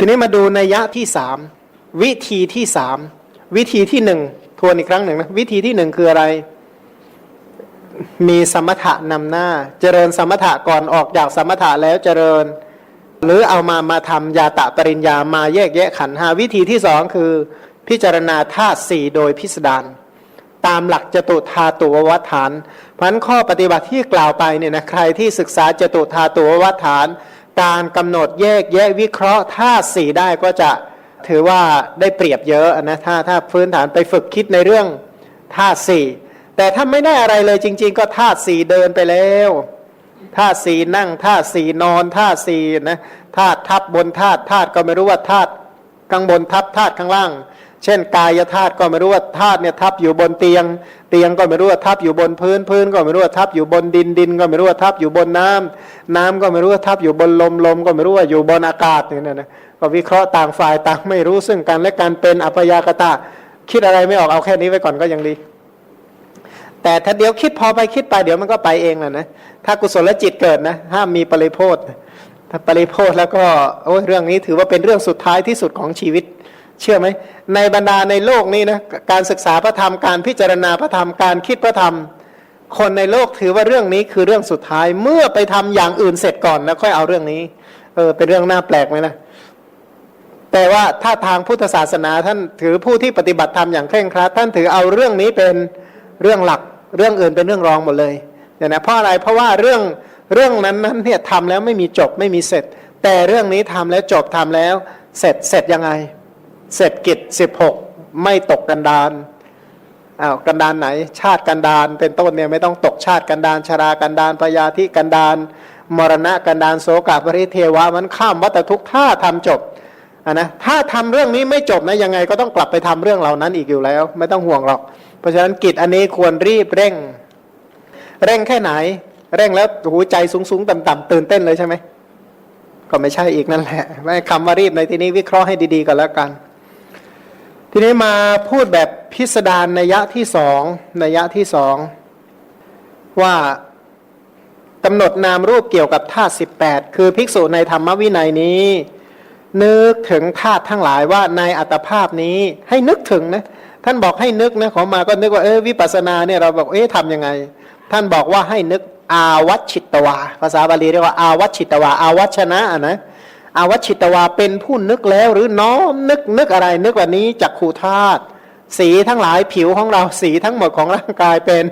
ทีนี้มาดูนัยยะที่สามวิธีที่สามวิธีที่หนึ่งทวนอีกครั้งหนึ่งนะวิธีที่หนึ่งคืออะไร มีสมถะนำหน้า เจริญสมถะก่อนออกจากสมถะแล้วเจริญ หรือเอามามาทำยาตะปริญญามาแยกแยะขันหาวิธีที่สองคือ พิจารณาธาตุสี่โดยพิสดารตามหลักจตุธาตุววัฏฐานเพราะนั้นข้อปฏิบัติที่กล่าวไปเนี่ยนะใครที่ศึกษาจตุธาตุววัฏฐาน การกำหนดแยกแยะวิเคราะห์ธาตุสี่ได้ก็จะถือว่าได้เปรียบเยอะนะถ้าถ้าพื้นฐานไปฝึกคิดในเรื่องธาตุสี่แต่ถ้าไม่ได้อะไรเลยจริง ๆ ก็ธาตุสี่เดินไปแล้วธาตุสี่นั่งธาตุสี่นอนธาตุสี่นะธาตุทับบนธาตุธาตุก็ไม่รู้ว่าธาตุข้างบนทับธาตุข้างล่าง เช่น กายธาตุก็ไม่รู้ว่าธาตุเนี่ยทับอยู่บนเตียง เตียงก็ไม่รู้ว่าทับอยู่บนพื้นพื้นก็ไม่รู้ว่าทับอยู่บนดินดิน ก็ไม่รู้ว่าทับอยู่บนน้ำน้ำก็ไม่รู้ว่าทับอยู่บนลมลม ก็ไม่รู้ว่าอยู่บนอากาศเนี่ยนะก็วิเคราะห์ต่างฝ่ายต่างไม่รู้ซึ่งกันและการเป็นอัพยากตะ คิดอะไรไม่ออกเอาแค่นี้ไว้ก่อนก็ยังดี แต่ถ้าเดี๋ยวคิดพอไปคิดไปเดี๋ยวมันก็ไปเองแหละนะถ้ากุศลจิตเกิดนะห้ามมีปริโพธถ้าปริโพธแล้วก็โอ้ยเรื่องนี้ถือว่าเป็นเรื่องสุดท้ายที่สุดของชีวิต เชื่อไหมในบรรดาในโลกนี้นะการศึกษาพระธรรมการพิจารณาพระธรรมการคิดพระธรรม คนในโลกถือว่าเรื่องนี้คือเรื่องสุดท้ายเมื่อไปทำอย่างอื่นเสร็จก่อนแล้วค่อยเอาเรื่องนี้เออเป็นเรื่องน่าแปลกไหมนะแต่ว่าถ้าทางพุทธศาสนาท่านถือผู้ที่ปฏิบัติธรรมอย่างเคร่งครัดท่านถือเอาเรื่องนี้เป็นเรื่องหลักเรื่องอื่นเป็นเรื่องรองหมดเลยเนี่ยนะเพราะอะไรเพราะว่าเรื่องเรื่องนั้นนั้นเนี่ยทำแล้วไม่มีจบไม่มีเสร็จ แต่เรื่องนี้ทำแล้วจบทำแล้ว เสร็จเสร็จยังไง เสร็จกิจสิบหกไม่ตกกันดานอ้าวกันดานไหน ชาติกันดานเป็นต้นเนี่ยไม่ต้องตกชาติกันดานชรากันดานพยาธิกันดานมรณะกันดานโสกาปริเทวะมันข้ามวัตทุกข์ถ้าทำจบอะนะถ้าทำเรื่องนี้ไม่จบนะยังไงก็ต้องกลับไปทำเรื่องเหล่านั้นอีกอยู่แล้ว ไม่ต้องห่วงหรอก เพราะฉะนั้นกิจอันนี้ควรรีบเร่ง เร่งแค่ไหน เร่งแล้วหูใจสูงสูงต่ำต่ำตื่นเต้นเลยใช่ไหมก็ไม่ใช่อีกนั่นแหละไม่คำว่ารีบในที่นี้วิเคราะห์ให้ดีๆก่อนแล้วกัน ทีนี้มาพูดแบบพิสดารนัยะที่สองนัยะที่สองว่ากำหนดนามรูปเกี่ยวกับธาตุสิบแปดคือภิกษุในธรรมวินัยนี้ นึกถึงธาตุทั้งหลายว่าในอัตภาพนี้ให้นึกถึงนะท่านบอกให้นึกนะขอมาก็นึกว่าเออวิปัสสนาเนี่ยเราบอกเอ๊ะทำยังไง ท่านบอกว่าให้นึกอาวัชิตวาภาษาบาลีเรียกว่าอาวัชิตวาอาวัชนะอะนะ อาวชิตวาเป็นผู้นึกแล้ว หรือน้อมนึกนึกอะไร นึกว่านี้จักขูธาตุสีทั้งหลายผิวของเราสีทั้งหมดของร่างกายเป็น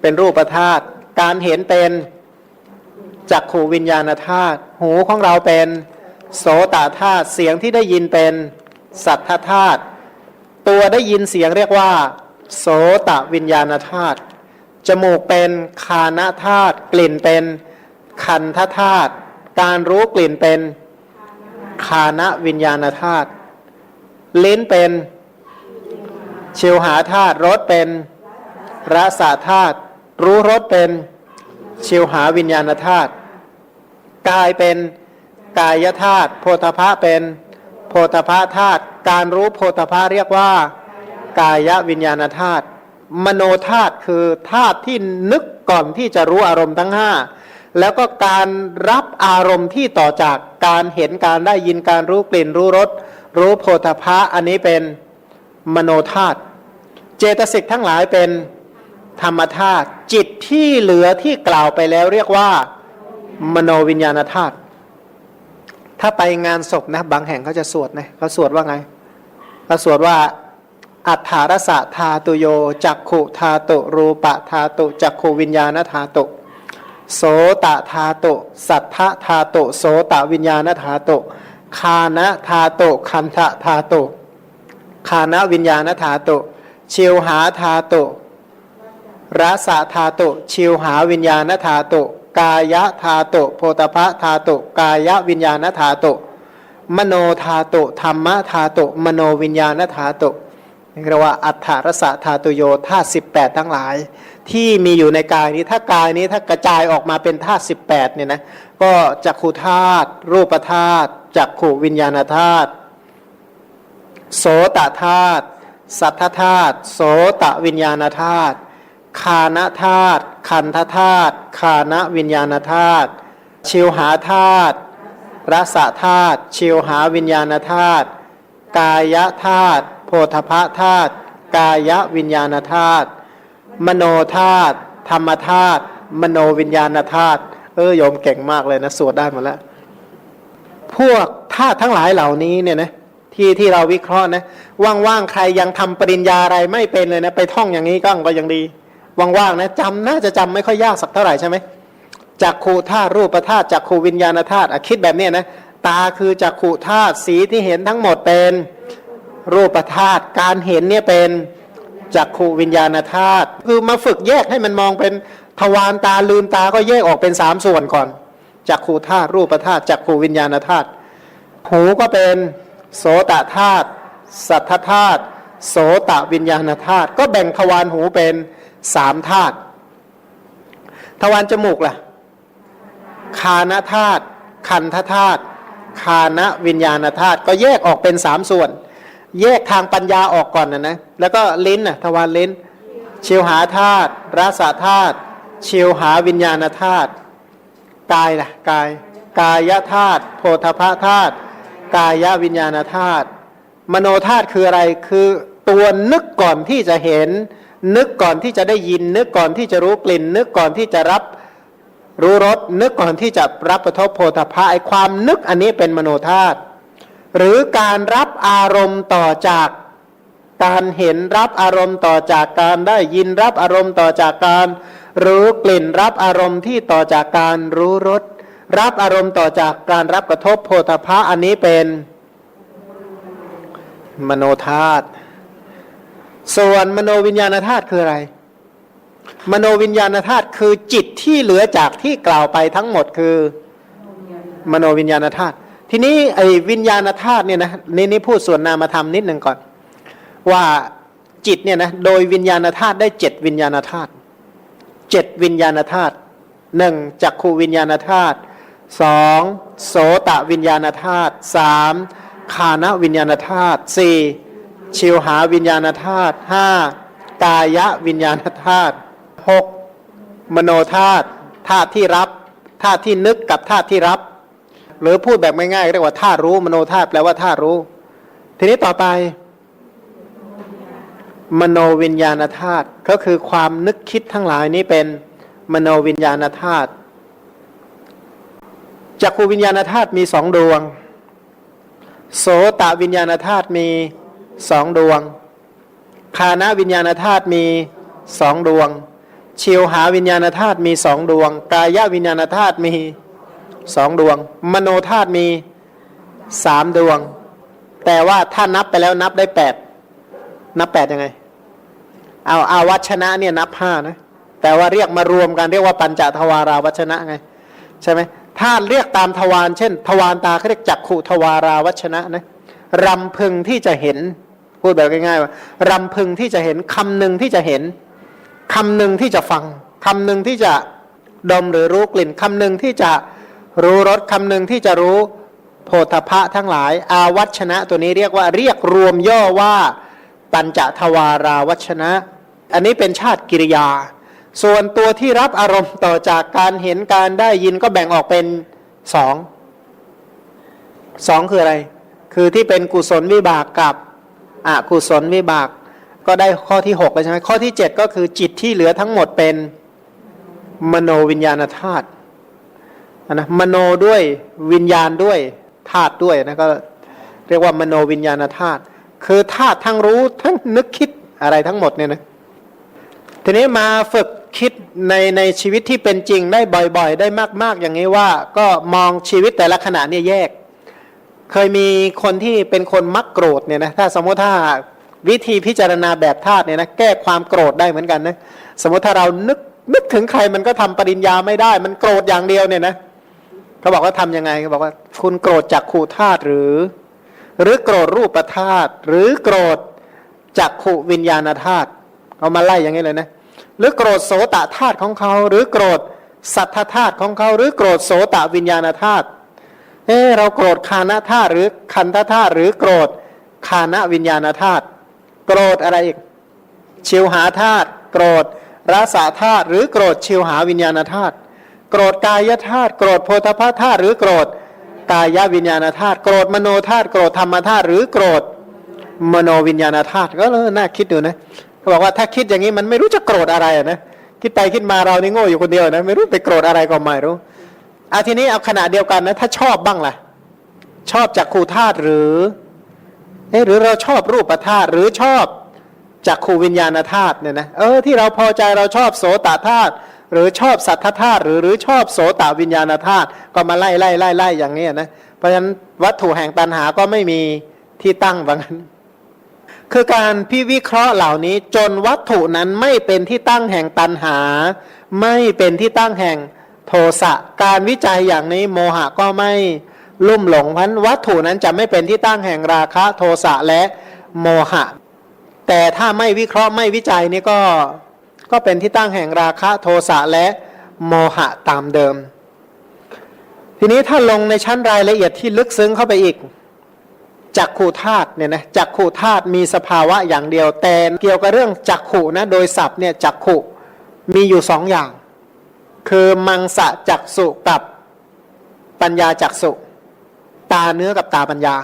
เป็นรูปธาตุการเห็นเป็นจักขูวิญญาณธาตุหูของเราเป็นโสตธาตุเสียงที่ได้ยินเป็นสัทธธาตุตัวได้ยินเสียงเรียกว่า โสตวิญญาณธาตุจมูกเป็นคานธาตุกลิ่นเป็นคันธธาตุการรู้กลิ่นเป็น คานะวิญญาณธาตุลิ้นเป็นชิวหาธาตุรสเป็นรสาธาตุรู้รสเป็นชิวหาวิญญาณธาตุกายเป็นกายธาตุโพธพะเป็นโพธพะธาตุการรู้โพธพะเรียกว่า กายวิญญาณธาตุมโนธาตุคือธาตุที่นึกก่อนที่จะรู้อารมณ์ทั้งห้า แล้วก็การรับอารมณ์ที่ต่อจากการเห็นการได้ยินการรู้กลิ่นรู้รสรู้โพธพะอันนี้เป็นมโนธาตุเจตสิกทั้งหลายเป็นธรรมธาตุจิตที่เหลือที่กล่าวไปแล้วเรียกว่า มโนวิญญาณธาตุถ้าไปงานศพนะ บางแห่งเขาจะสวดนะเขาสวดว่าไงเขาสวดว่าอัฏฐารสะธาตุโยจักขุธาตุรูปะธาตุจักขุวิญญาณธาตุ โสตธาโต สัทธธาโต โสตวิญญาณธาโต คานะธาโต คันธธาโต คานะวิญญาณธาโตุชิวหาธาโตรสะธาโตุชิวหาวิญญาณธาโต กายธาโต โพธพะธาโต กายวิญญาณธาโต มโนธาโต ธรรมธาโต มโนวิญญาณธาโตเรียกว่าอัฏฐารสะธาตุโยธาสิบแปดทั้งหลาย ที่มีอยู่ในกายนี้ ถ้ากายนี้ถ้ากระจายออกมาเป็นธาตุสิบแปดเนี่ยนะก็จักขูธาตุรูปธาตุจักขูวิญญาณธาตุโสตธาตุสัทธธาตุโสตวิญญาณธาตุคานธาตุคันธธาตุคานวิญญาณธาตุชิวหาธาตุรสธาตุชิวหาวิญญาณธาตุกายธาตุโพธพธาตุกายวิญญาณธาตุ มโนธาตุธรรมธาตุมโนวิญญาณธาตุเออโยมเก่งมากเลยนะสวดได้หมดแล้ว พวกธาตุทั้งหลายเหล่านี้เนี่ยนะที่ที่เราวิเคราะห์นะว่างๆใครยังทำปริญญาอะไรไม่เป็นเลยนะ ไปท่องอย่างนี้ก็ก็ยังดีว่างๆนะจำน่าจะจำไม่ค่อยยากสักเท่าไหร่ใช่ไหมจักขูธาตุรูปธาตุจักขูวิญญาณธาตุคิดแบบนี้นะตาคือจักขูธาตุสีที่เห็นทั้งหมดเป็น รูปธาตุการเห็นเนี่ยเป็น จักขูวิญญาณธาตุคือมาฝึกแยกให้มันมองเป็นทวารตาลืมตาก็แยกออกเป็นสามส่วนก่อนจักขูธาตุรูปธาตุจักขูวิญญาณธาตุหูก็เป็นโสตธาตุสัทธธาตุโสตวิญญาณธาตุก็แบ่งทวารหูเป็นสามธาตุทวารจมูกล่ะคานธาตุคันธาตุคานวิญญาณธาตุก็แยกออกเป็นสามส่วน แยกทางปัญญาออกก่อนนะนะแล้วก็ลิ้นน่ะทวารลิ้นชิวหาธาตุรสธาตุชิวหาวิญญาณธาตุกายล่ะกาย กายธาตุโพธพธาตุกายวิญญาณธาตุมโนธาตุคืออะไรคือตัวนึกก่อนที่จะเห็น นึกก่อนที่จะได้ยิน นึกก่อนที่จะรู้กลิ่น นึกก่อนที่จะรับรู้รสนึกก่อนที่จะรับประทบโพธพะไอความนึกอันนี้เป็นมโนธาตุ หรือการรับอารมณ์ต่อจากการเห็นรับอารมณ์ต่อจากการได้ยินรับอารมณ์ต่อจากการรู้กลิ่นรับอารมณ์ที่ต่อจากการรู้รสรับอารมณ์ต่อจากการรับกระทบโพธพะอันนี้เป็นมโนธาตุส่วนมโนวิญญาณธาตุคืออะไร มโนวิญญาณธาตุคือจิตที่เหลือจากที่กล่าวไปทั้งหมดคือ มโนวิญญาณธาตุ ทีนี้ไอ้วิญญาณธาตุเนี่ยนะนี่นี่พูดส่วนนามธรรมนิดหนึ่งก่อน ว่าจิตเนี่ยนะโดยวิญญาณธาตุได้เจ็ดวิญญาณธาตุเจ็ดวิญญาณธาตุหนึ่งจักขูวิญญาณธาตุสองโสตวิญญาณธาตุสามคานวิญญาณธาตุสี่ชิวหาวิญญาณธาตุห้ากายวิญญาณธาตุหกมโนธาตุธาตุที่รับธาตุที่นึกกับธาตุที่รับ หรือพูดแบบง่ายๆเรียกว่าธาตุรู้มโนธาตุแปลว่าธาตุรู้ ทีนี้ต่อไป มโนวิญญาณธาตุก็คือความนึกคิดทั้งหลายนี้เป็นมโนวิญญาณธาตุจักขูวิญญาณธาตุมีสองดวง โสตวิญญาณธาตุมีสองดวง คานะวิญญาณธาตุมีสองดวงชิวหาวิญญาณธาตุมีสองดวง กายวิญญาณธาตุมี สองดวง มโนธาตุมีสามดวง แต่ว่าถ้านับไปแล้วนับได้แปดนับแปดยังไง เอาอาวัชนะเนี่ยนับห้านะแต่ว่าเรียกมารวมกันเรียกว่าปัญจทวาราวัชนะไง ใช่ไหมถ้าเรียกตามทวารเช่น ทวารตาเขาเรียกจักขุทวาราวัชนะนะรำพึงที่จะเห็น พูดแบบง่ายๆว่ารำพึงที่จะเห็นคำหนึ่งที่จะเห็นคำหนึ่งที่จะฟังคำหนึ่งที่จะดมหรือรู้กลิ่นคำหนึ่งที่จะ รู้รสคำหนึ่งที่จะรู้โพธพะทั้งหลาย อาวัชนะตัวนี้เรียกว่าเรียกรวมย่อว่าปัญจทวาราวัชนะ อันนี้เป็นชาติกิริยา ส่วนตัวที่รับอารมณ์ต่อจากการเห็นการได้ยินก็แบ่งออกเป็นสองสองคืออะไร คือที่เป็นกุศลวิบากกับอกุศลวิบาก ก็ได้ข้อที่หกแล้วใช่ไหมข้อที่เจ็ดก็คือจิตที่เหลือทั้งหมดเป็นมโนวิญญาณธาตุ นะมโนด้วยวิญญาณด้วยธาตุด้วยนะก็เรียกว่ามโนวิญญาณธาตุคือธาตุทั้งรู้ทั้งนึกคิดอะไรทั้งหมดเนี่ยนะทีนี้มาฝึกคิดในในชีวิตที่เป็นจริงได้บ่อยๆ ได้มากๆอย่างนี้ว่า ก็มองชีวิตแต่ละขณะเนี่ยแยก เคยมีคนที่เป็นคนมักโกรธเนี่ยนะถ้าสมมติถ้าวิธีพิจารณาแบบธาตุเนี่ยนะแก้ความโกรธได้เหมือนกันนะสมมติถ้าเรานึกนึกถึงใครมันก็ทำปริญญาไม่ได้ มันโกรธอย่างเดียวเนี่ยนะ เขาบอกว่าทํำยังไงเขาบอกว่า คุณโกรธจากขู่ธาตุหรือ หรือโกรธรูปธาตุหรือโกรธจากขุวิญญาณธาตุเอามาไล่อย่างนี้เลยนะ หรือโกรธโสตธาตุของเขา หรือโกรธสัทธธาตุของเขา หรือโกรธโสตวิญญาณธาตุเออเราโกรธคานะธาตุหรือคันธาตุหรือโกรธคานะวิญญาณธาตุโกรธอะไรอีกชิวหาธาตุโกรธรสาธาตุหรือโกรธชิวหาวิญญาณธาตุ โกรธกายธาตุโกรธโพธพธาตุหรือโกรธกายวิญญาณธาตุโกรธมโนธาตุโกรธธรรมธาตุหรือโกรธมโนวิญญาณธาตุก็เลยน่าคิดดูนะเขาบอกว่าถ้าคิดอย่างนี้มันไม่รู้จะโกรธอะไรนะคิดไปคิดมาเรานี่โง่อยู่คนเดียวนะไม่รู้ไปโกรธอะไรก็ไม่รู้อาทีนี้เอาขณะเดียวกันนะถ้าชอบบ้างล่ะ ชอบจักขูธาตุหรือเอะหรือเราชอบรูปธาตุหรือชอบจักขูวิญญาณธาตุเนี่ยนะเออที่เราพอใจเราชอบโสตธาตุ หรือชอบสัทธธาตุหรือหรือชอบโสตวิญญาณธาตุก็มาไล่ไล่ไล่ไล่อย่างนี้นะเพราะฉะนั้นวัตถุแห่งตันหาก็ไม่มีที่ตั้งว่างั้น คือการพิวิเคราะห์เหล่านี้จนวัตถุนั้นไม่เป็นที่ตั้งแห่งตันหา ไม่เป็นที่ตั้งแห่งโทสะการวิจัยอย่างนี้โมหะก็ไม่ลุ่มหลงเพราะฉะนั้นวัตถุนั้นจะไม่เป็นที่ตั้งแห่งราคะโทสะและโมหะ แต่ถ้าไม่วิเคราะห์ไม่วิจัยนี่ก็ ก็เป็นที่ตั้งแห่งราคะโทสะและโมหะตามเดิม ทีนี้ถ้าลงในชั้นรายละเอียดที่ลึกซึ้งเข้าไปอีกจักขูธาตุเนี่ยนะจักขูธาตุมีสภาวะอย่างเดียวแต่เกี่ยวกับเรื่องจักขูนะโดยศัพท์เนี่ยจักขูมีอยู่สองอย่าง คือมังสะจักสุกับปัญญาจักสุ ตาเนื้อกับตาปัญญา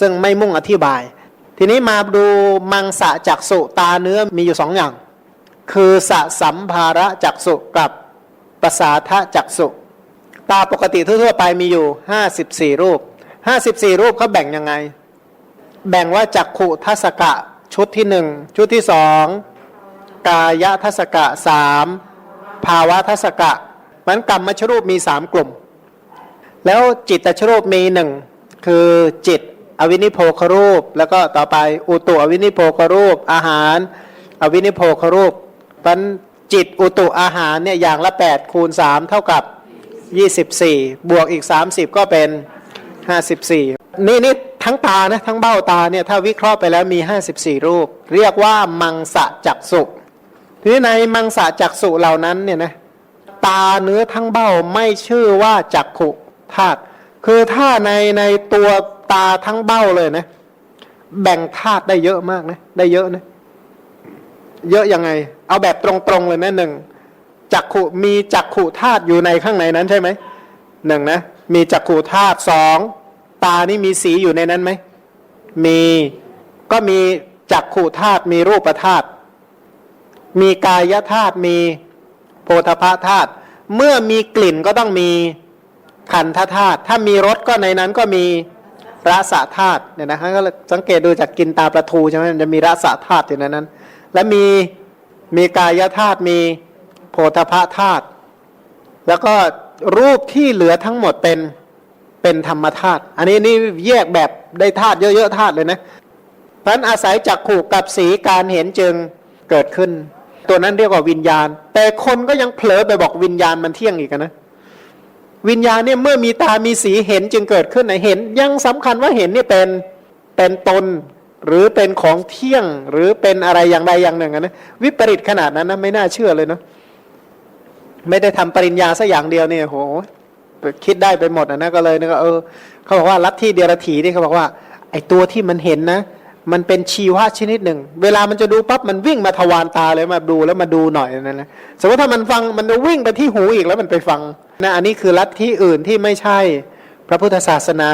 ซึ่งไม่มุ่งอธิบาย ทีนี้มาดูมังสะจักสุตาเนื้อมีอยู่สองอย่าง คือสะสัมภาระจักสุกับประสาทะจักสุ ตาปกติทั่วๆไปมีอยู่ห้าสิบสี่รูปห้าสิบสี่รูปเขาแบ่งยังไง แบ่งว่าจักขุทัศกะชุดที่หนึ่งชุดที่สองกายทัศกะสามภาวะทัศกะมันกรรมมชรูปมีสามกลุ่ม แล้วจิตตชรูปมีหนึ่งคือจิตอวินิโพครูป แล้วก็ต่อไปอุตุอวินิโพครูป อาหาร อวินิโพครูป ปันจิตอุตุอาหารเนี่ยอย่างละ 8 คูณ 3 เท่ากับ 24 บวกอีก 30 ก็เป็น 54 นี่นี่ทั้งตานะทั้งเบ้าตาเนี่ยถ้าวิเคราะห์ไปแล้วมี 54 รูป เรียกว่ามังสะจักสุทีนี้ในมังสะจักสุเหล่านั้นเนี่ยนะตาเนื้อทั้งเบ้าไม่ชื่อว่าจักขุธาตุคือถ้าในในตัวตาทั้งเบ้าเลยนะแบ่งธาตุได้เยอะมากนะได้เยอะนะ เยอะยังไง เอาแบบตรงๆเลยนะหนึ่งจักขุมีจักขุธาตุอยู่ในข้างในนั้นใช่ไหมหนึ่งนะมีจักขุธาตุสองตานี่มีสีอยู่ในนั้นไหมมีก็มีจักขุธาตุมีรูปธาตุมีกายธาตุมีโพธพธาตุเมื่อมีกลิ่นก็ต้องมีขันธธาตุถ้ามีรสก็ในนั้นก็มีรสธาตุเนี่ยนะฮะก็สังเกตดูจากกินตาปลาทูใช่ไหมมันจะมีรสธาตุอยู่ในนั้น และมีมีกายธาตุมีโพธพธาตุแล้วก็รูปที่เหลือทั้งหมดเป็นเป็นธรรมธาตุอันนี้นี่แยกแบบได้ธาตุเยอะๆธาตุเลยนะเพราะนั้นอาศัยจักขู่กับสีการเห็นจึงเกิดขึ้น ตัวนั้นเรียกว่าวิญญาณ แต่คนก็ยังเผลอไปบอกวิญญาณมันเที่ยงอีกนะวิญญาณเนี่ยเมื่อมีตามีสีเห็นจึงเกิดขึ้นนะเห็น ยังสำคัญว่าเห็นเนี่ยเป็นเป็นตน หรือเป็นของเที่ยงหรือเป็นอะไรอย่างใดอย่างหนึ่งนะวิปริตขนาดนั้นนะไม่น่าเชื่อเลยเนาะไม่ได้ทำปริญญาสักอย่างเดียวเนี่ยโหคิดได้ไปหมดนะก็เลยนึกว่าเออเขาบอกว่าลัทธิเดียรถีนี่เขาบอกว่าไอตัวที่มันเห็นนะ มันเป็นชีวะชนิดหนึ่ง เวลามันจะดูปั๊บมันวิ่งมาทวารตาเลยมาดูแล้วมาดูหน่อยนั่นนะสมมติถ้ามันฟังมันจะวิ่งไปที่หูอีกแล้วมันไปฟังนะอันนี้คือลัทธิอื่นที่ไม่ใช่พระพุทธศาสนา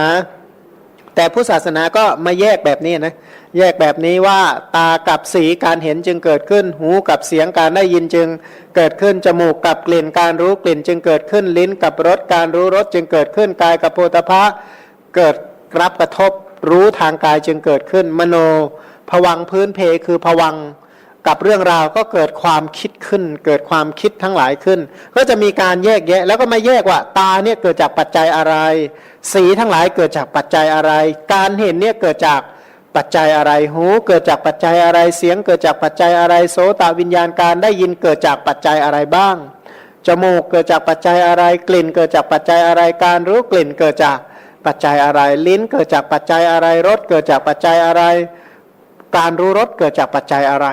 แต่ผู้ศาสนาก็มาแยกแบบนี้นะแยกแบบนี้ว่าตากับสีการเห็นจึงเกิดขึ้น หูกับเสียงการได้ยินจึงเกิดขึ้นจมูกกับกลิ่นการรู้กลิ่นจึงเกิดขึ้นลิ้นกับรสการรู้รสจึงเกิดขึ้นกายกับโพธพะเกิดรับกระทบรู้ทางกายจึงเกิดขึ้น มโนผวังพื้นเพคือผวัง กับเรื่องราวก็เกิดความคิดขึ้น เกิดความคิดทั้งหลายขึ้น ก็จะมีการแยกแยะ แล้วก็มาแยกว่า ตาเนี่ยเกิดจากปัจจัยอะไร สีทั้งหลายเกิดจากปัจจัยอะไร การเห็นเนี่ยเกิดจากปัจจัยอะไร หูเกิดจากปัจจัยอะไร เสียงเกิดจากปัจจัยอะไร โสตวิญญาณการได้ยินเกิดจากปัจจัยอะไรบ้าง จมูกเกิดจากปัจจัยอะไร กลิ่น เกิดจากปัจจัยอะไร การรู้กลิ่นเกิดจากปัจจัยอะไร ลิ้นเกิดจากปัจจัยอะไร รสเกิดจากปัจจัยอะไร การรู้รสเกิดจากปัจจัยอะไร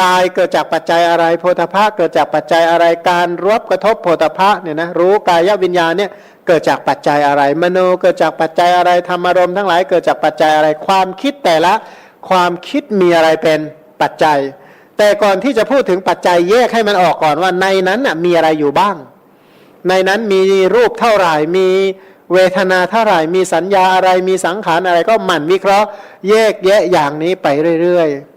กายเกิดจากปัจจัยอะไรโพธภะเกิดจากปัจจัยอะไรการรับกระทบโพธภะเนี่ยนะรู้กายวิญญาณเนี่ยเกิดจากปัจจัยอะไร มโนเกิดจากปัจจัยอะไรธรรมารมณ์ทั้งหลายเกิดจากปัจจัยอะไรความคิดแต่ละความคิดมีอะไรเป็นปัจจัย แต่ก่อนที่จะพูดถึงปัจจัยแยกให้มันออกก่อนว่าในนั้นน่ะมีอะไรอยู่บ้าง ในนั้นมีรูปเท่าไหร่มีเวทนาเท่าไหร่มีสัญญาอะไรมีสังขารอะไรก็หมั่นวิเคราะห์ แยกแยะอย่างนี้ไปเรื่อยๆ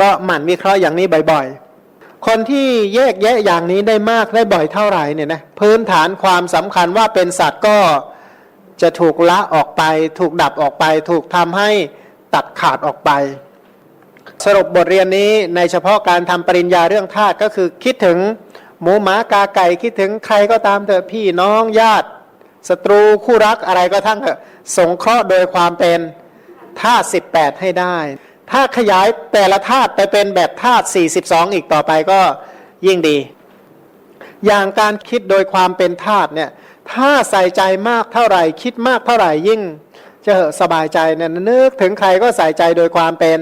ก็หมั่นวิเคราะห์อย่างนี้บ่อยๆ คนที่แยกแยะอย่างนี้ได้มากได้บ่อยเท่าไหร่เนี่ยนะพื้นฐานความสำคัญว่าเป็นสัตว์ก็จะถูกละออกไป ถูกดับออกไป ถูกทำให้ตัดขาดออกไป สรุปบทเรียนนี้ในเฉพาะการทำปริญญาเรื่องธาตุก็คือคิดถึงหมูหมากาไก่คิดถึงใครก็ตามเถอะพี่น้องญาติศัตรูคู่รักอะไรก็ทั้งเถอะสงเคราะห์โดยความเป็นธาตุสิบแปดให้ได้ ถ้าขยายแต่ละธาตุไปเป็นแบบธาตุ42 อีกต่อไปก็ยิ่งดี อย่างการคิดโดยความเป็นธาตุเนี่ย ถ้าใส่ใจมากเท่าไหร่ คิดมากเท่าไหร่ยิ่งจะเหอะสบายใจเนี่ยนึกถึงใครก็ใส่ใจโดยความเป็น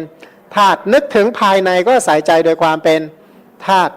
ธาตุนึกถึงภายในก็ใส่ใจโดยความเป็นธาตุ